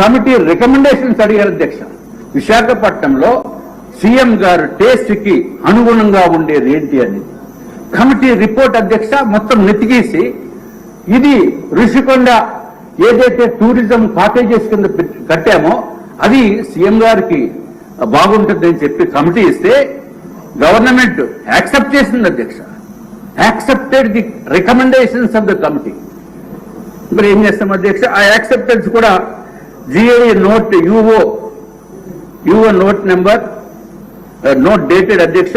Committee recommendations అడిగారు అధ్యక్ష. విశాఖపట్నంలో సీఎం గారు టేస్ట్కి అనుగుణంగా ఉండేది ఏంటి అని. కమిటీ రిపోర్ట్ అధ్యక్ష మొత్తం నెతికేసి ఇది ఋషికొండ ఏదైతే టూరిజం కాటేజెస్ కింద కట్టామో అది సీఎం గారికి బాగుంటుందని చెప్పి కమిటీ ఇస్తే గవర్నమెంట్ యాక్సెప్ట్ చేసింది అధ్యక్ష. Accepted the recommendations of the committee. మరి ఏం చేస్తాం అధ్యక్ష? ఆ యాక్సెప్టెన్స్ కూడా GA note UO UO note number note dated అధ్యక్ష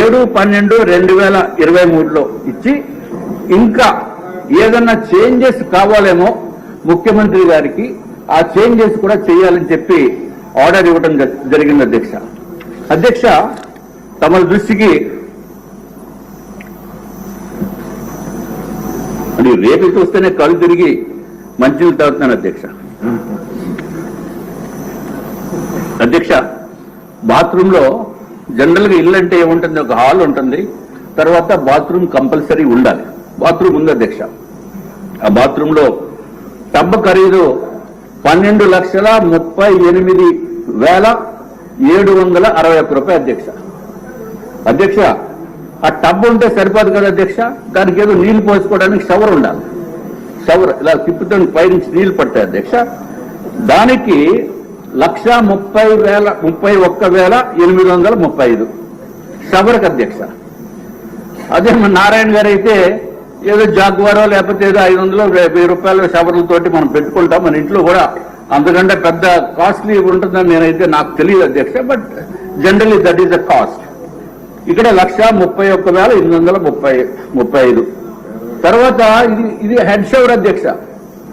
ఏడు పన్నెండు రెండు వేల ఇరవై మూడులో ఇచ్చి ఇంకా ఏదన్నా చేంజెస్ కావాలేమో ముఖ్యమంత్రి గారికి ఆ చేంజెస్ కూడా చేయాలని చెప్పి ఆర్డర్ ఇవ్వడం జరిగింది అధ్యక్ష. అధ్యక్ష తమ దృష్టికి మరి రేపు చూస్తేనే కళ్ళు తిరిగి మంచినీళ్ళు తాగుతున్నాను అధ్యక్ష. అధ్యక్ష బాత్రూంలో జనరల్గా ఇల్లు అంటే ఏముంటుంది? ఒక హాల్ ఉంటుంది. తర్వాత బాత్రూమ్ కంపల్సరీ ఉండాలి. బాత్రూమ్ ఉంది అధ్యక్ష. ఆ బాత్రూంలో టబ్ ఖరీదు పన్నెండు లక్షల ముప్పై ఎనిమిది వేల ఏడు వందల అరవై ఒక్క రూపాయలు అధ్యక్ష. అధ్యక్ష ఆ టబ్ ఉంటే సరిపోదు కదా అధ్యక్ష? దానికి ఏదో నీళ్ళు పోసుకోవడానికి షవర్ ఉండాలి. షవర్ ఇలా తిప్పుతో పైనుంచి నీళ్ళు పడతాయి అధ్యక్ష. దానికి లక్ష ముప్పై వేల ముప్పై ఒక్క వేల ఎనిమిది వందల ముప్పై ఐదు. షవర్కి అధ్యక్ష. అదే మన నారాయణ గారు అయితే ఏదో జాగ్వారో లేకపోతే ఏదో ఐదు వందలు వెయ్యి రూపాయల షవర్లతోటి మనం పెట్టుకుంటాం. మన ఇంట్లో కూడా అంతకంటే పెద్ద కాస్ట్లీ ఉంటుందని నేనైతే నాకు తెలియదు అధ్యక్ష but generally that is the cost. ఇక్కడ లక్ష ముప్పై ఒక్క వేల ఎనిమిది వందల ముప్పై ముప్పై ఐదు. తర్వాత ఇది ఇది హెడ్ షవర్ అధ్యక్ష.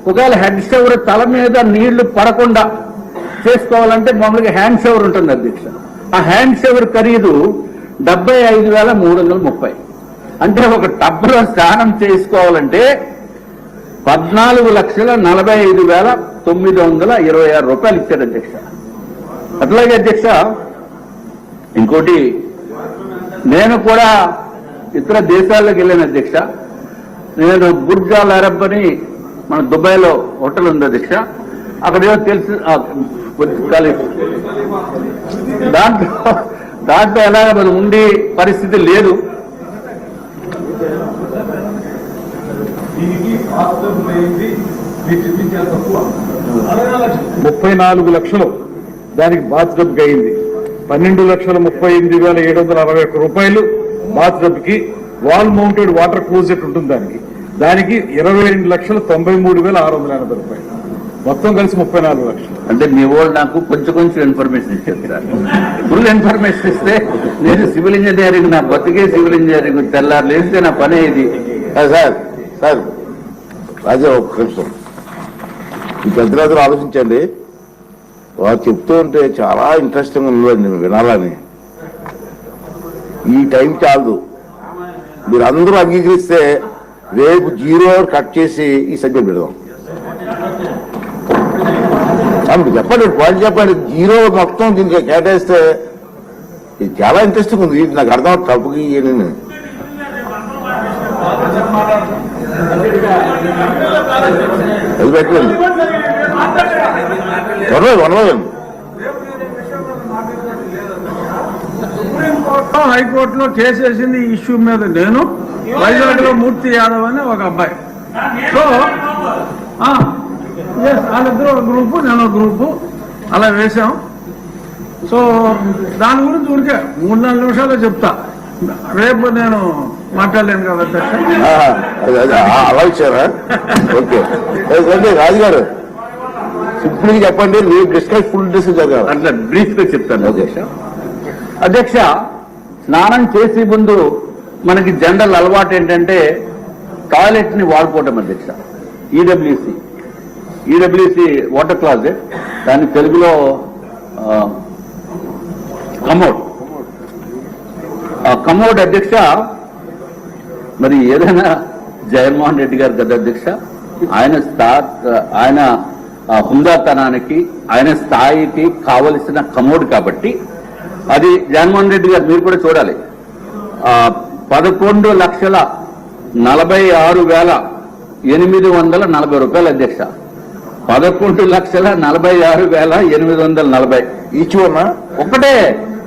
ఒకవేళ హెడ్ షవర్ తల మీద నీళ్ళు పడకుండా చేసుకోవాలంటే మామూలుగా హ్యాండ్ షవర్ ఉంటుంది అధ్యక్ష. ఆ హ్యాండ్ షవర్ ఖరీదు డెబ్బై ఐదు వేల మూడు వందల ముప్పై. అంటే ఒక టబ్లో స్నానం చేసుకోవాలంటే పద్నాలుగు లక్షల నలభై ఐదు వేల తొమ్మిది వందల ఇరవై ఆరు రూపాయలు ఇచ్చాడు అధ్యక్ష. అట్లాగే అధ్యక్ష ఇంకోటి నేను కూడా ఇతర దేశాలకు వెళ్ళాను అధ్యక్ష. నేను బుర్జాల్ అరబ్ అని మన దుబాయ్లో హోటల్ ఉంది అధ్యక్ష. అక్కడ ఏదో తెలుసు. దాంట్లో దాంట్లో ఎలాగ మనం ఉండి పరిస్థితి లేదు. మీరు ముప్పై నాలుగు లక్షలు దానికి బాత్ డబ్బుకి అయింది పన్నెండు లక్షల ముప్పై ఎనిమిది వేల ఏడు వందల అరవై ఒక్క రూపాయలు బాత్ డబ్బుకి వాల్ మౌంటెడ్ వాటర్ క్లోజెట్ ఉంటుంది దానికి. దానికి ఇరవై రెండు లక్షల తొంభై మూడు వేల ఆరు వందల ఎనభై రూపాయలు. మొత్తం కలిసి ముప్పై నాలుగు లక్షలు. అంటే మీ వాళ్ళు నాకు కొంచెం కొంచెం ఇన్ఫర్మేషన్ ఇచ్చేస్తారు ఫుల్ ఇన్ఫర్మేషన్ ఇస్తే నేను సివిల్ ఇంజనీరింగ్ నా బతికే సివిల్ ఇంజనీరింగ్ తెల్లారు లేస్తే నా పనే ఇది సార్ సార్ రాజా ఒక్క నిమిషం. ఈ పెద్దరాజులు ఆలోచించండి. వారు చెప్తూ ఉంటే చాలా ఇంట్రెస్టింగ్ ఉందండి వినాలని. ఈ టైం చాలదు. మీరు అందరూ అంగీకరిస్తే రేపు జీరో అవర్ కట్ చేసి ఈ సబ్జెక్ట్ పెడదాం. ఆ, చెప్పండి వాళ్ళు చెప్పండి. జీరో మొత్తం దీనికి కేటాయిస్తే ఇది చాలా ఇంట్రెస్టింగ్ ఉంది. ఇది నాకు అర్థం తప్పుకి నేను అది పెట్టండి వనలేదు వనలేదండి హైకోర్టులో కేసు వేసింది ఈ ఇష్యూ మీద నేను. వైజాగ్లో మూర్తి యాదవ్ అని ఒక అబ్బాయి. సో వాళ్ళిద్దరు ఒక గ్రూపు నేను ఒక గ్రూపు అలా వేశాం. సో దాని గురించి ఊరికే మూడు నాలుగు నిమిషాలు చెప్తా. రేపు నేను మాట్లాడలేను కదా అలా ఇచ్చారా? ఓకే. అంటే రాజుగారు. సింపుల్గా చెప్పండి రేపు డిస్కస్ ఫుల్ డిస్కస్ జరగాలి అట్లా బ్రీఫ్గా చెప్తాను అధ్యక్ష. అధ్యక్ష స్నానం చేసే ముందు మనకి జనరల్ అలవాటు ఏంటంటే టాయిలెట్ని వాడుకోవటం అధ్యక్ష. ఈడబ్ల్యూసి ఈడబ్ల్యూసి వాటర్ క్లాజెట్ దాని తెలుగులో కమోడ్. కమోడ్ అధ్యక్ష మరి ఏదైనా జగన్మోహన్ రెడ్డి గారు గత అధ్యక్ష ఆయన ఆయన హుందాతనానికి ఆయన స్థాయికి కావలసిన కమోడ్ కాబట్టి అది జగన్మోహన్ రెడ్డి గారు మీరు కూడా చూడాలి. పదకొండు లక్షల నలభై ఆరు వేల ఎనిమిది వందల నలభై రూపాయల అధ్యక్ష. పదకొండు లక్షల నలభై ఆరు వేల ఎనిమిది వందల నలభై. ఈచ్ వన్ ఒకటే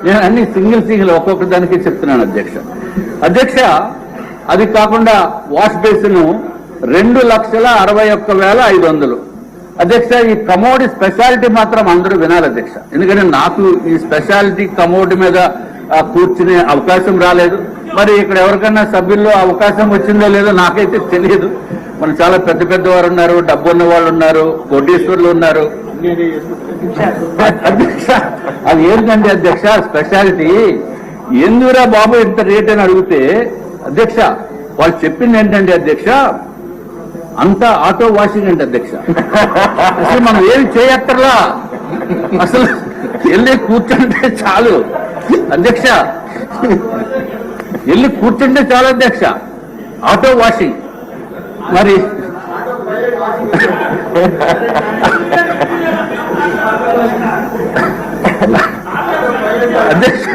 నేను అన్ని సింగిల్ సింగిల్ ఒక్కొక్క దానికి చెప్తున్నాను అధ్యక్ష. అధ్యక్ష అది కాకుండా వాష్ బేసిన్ రెండు లక్షల అరవై ఒక్క వేల ఐదు వందలు. అధ్యక్ష ఈ కమోడి స్పెషాలిటీ మాత్రం అందరూ వినాలి అధ్యక్ష. ఎందుకంటే నాకు ఈ స్పెషాలిటీ కమోడి మీద కూర్చునే అవకాశం రాలేదు. మరి ఇక్కడ ఎవరికన్నా సభ్యుల్లో అవకాశం వచ్చిందో లేదో నాకైతే తెలియదు. మన చాలా పెద్ద పెద్ద వారు ఉన్నారు డబ్బు ఉన్న వాళ్ళు ఉన్నారు కోటీశ్వర్లు ఉన్నారు. అధ్యక్ష అది ఏంటంటే అధ్యక్ష స్పెషాలిటీ? ఎందుకురా బాబు ఇంత రేట్ అని అడిగితే అధ్యక్ష వాళ్ళు చెప్పింది ఏంటంటే అధ్యక్ష? అంతా ఆటో వాషింగ్ అంటే అధ్యక్ష. అసలు మనం ఏమి చేయక్కర్లా? అసలు వెళ్ళి కూర్చుంటే చాలు. అధ్యక్ష వెళ్ళి కూర్చుంటే చాలు అధ్యక్ష. Auto washing. మరి అధ్యక్ష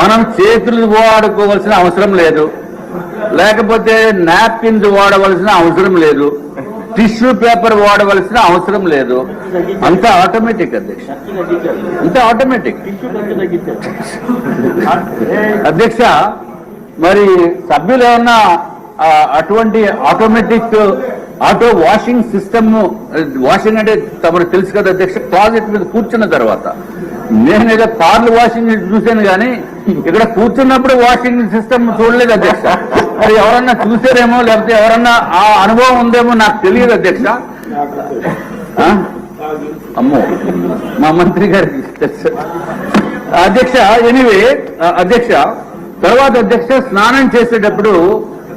మనం చేతులు వాడుకోవాల్సిన అవసరం లేదు. లేకపోతే నాప్కిన్స్ వాడవలసిన అవసరం లేదు. టిష్యూ పేపర్ వాడవలసిన అవసరం లేదు. అంతా ఆటోమేటిక్ అధ్యక్ష. అంతా ఆటోమేటిక్. అధ్యక్ష మరి సభ్యులు ఏమన్నా అటువంటి automatic auto washing system washing అంటే తమకు తెలుసు కదా అధ్యక్ష క్లాజెట్ మీద కూర్చున్న తర్వాత. నేను ఏదో కార్లు వాషింగ్ చూశాను కానీ ఇక్కడ కూర్చున్నప్పుడు వాషింగ్ సిస్టమ్ చూడలేదు అధ్యక్ష. మరి ఎవరన్నా చూసారేమో లేకపోతే ఎవరన్నా ఆ అనుభవం ఉందేమో నాకు తెలియదు అధ్యక్ష. ఆ? అమ్మో మా మంత్రి గారికి అధ్యక్ష ఎనివే అధ్యక్ష తర్వాత అధ్యక్ష స్నానం చేసేటప్పుడు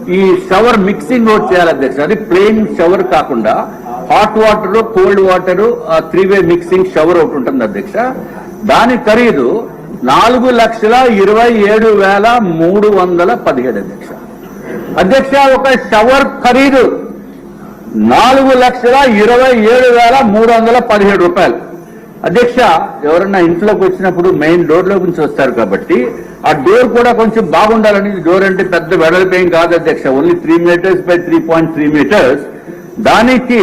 ఈ షవర్ మిక్సింగ్ ఒకటి చేయాలి అధ్యక్ష అది ప్లెయిన్ షవర్ కాకుండా hot water cold water three way mixing shower ఒకటి ఉంటుంది అధ్యక్ష. దాని ఖరీదు నాలుగు లక్షల ఇరవై ఏడు వేల మూడు వందల పదిహేడు అధ్యక్ష. అధ్యక్ష ఒక షవర్ ఖరీదు నాలుగు లక్షల ఇరవై ఏడు వేల మూడు వందల పదిహేడు రూపాయలు. అధ్యక్ష ఎవరన్నా ఇంట్లోకి వచ్చినప్పుడు మెయిన్ డోర్లో నుంచి వస్తారు కాబట్టి ఆ డోర్ కూడా కొంచెం బాగుండాలని డోర్ అంటే పెద్ద వెడల్పేం కాదు అధ్యక్ష. Only three meters by three point three meters దానికి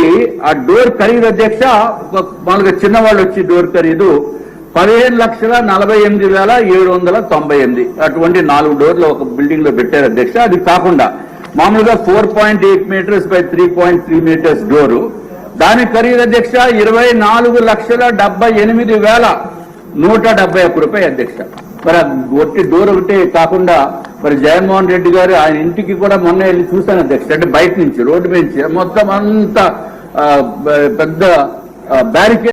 ఆ డోర్ ఖరీదు అధ్యక్ష ఒక మామూలుగా చిన్నవాళ్ళు వచ్చి డోర్ ఖరీదు పదిహేను లక్షల నలభై ఎనిమిది వేల ఏడు వందల తొంభై ఎనిమిది. అటువంటి నాలుగు డోర్లు ఒక బిల్డింగ్లో పెట్టారు అధ్యక్ష. అది కాకుండా మామూలుగా four point eight meters by three point three meters door దాని ఖరీదు అధ్యక్ష ఇరవై నాలుగు లక్షల డెబ్బై ఎనిమిది వేల నూట డెబ్బై ఒక్క రూపాయి అధ్యక్ష. మరి ఒట్టి డోర్ ఒకటి కాకుండా మరి జగన్మోహన్ రెడ్డి గారు ఆయన ఇంటికి కూడా మొన్న వెళ్ళి చూశాను అధ్యక్ష. అంటే బయట నుంచి రోడ్డు మీద నుంచి మొత్తం అంతా పెద్ద బ్యారికేడ్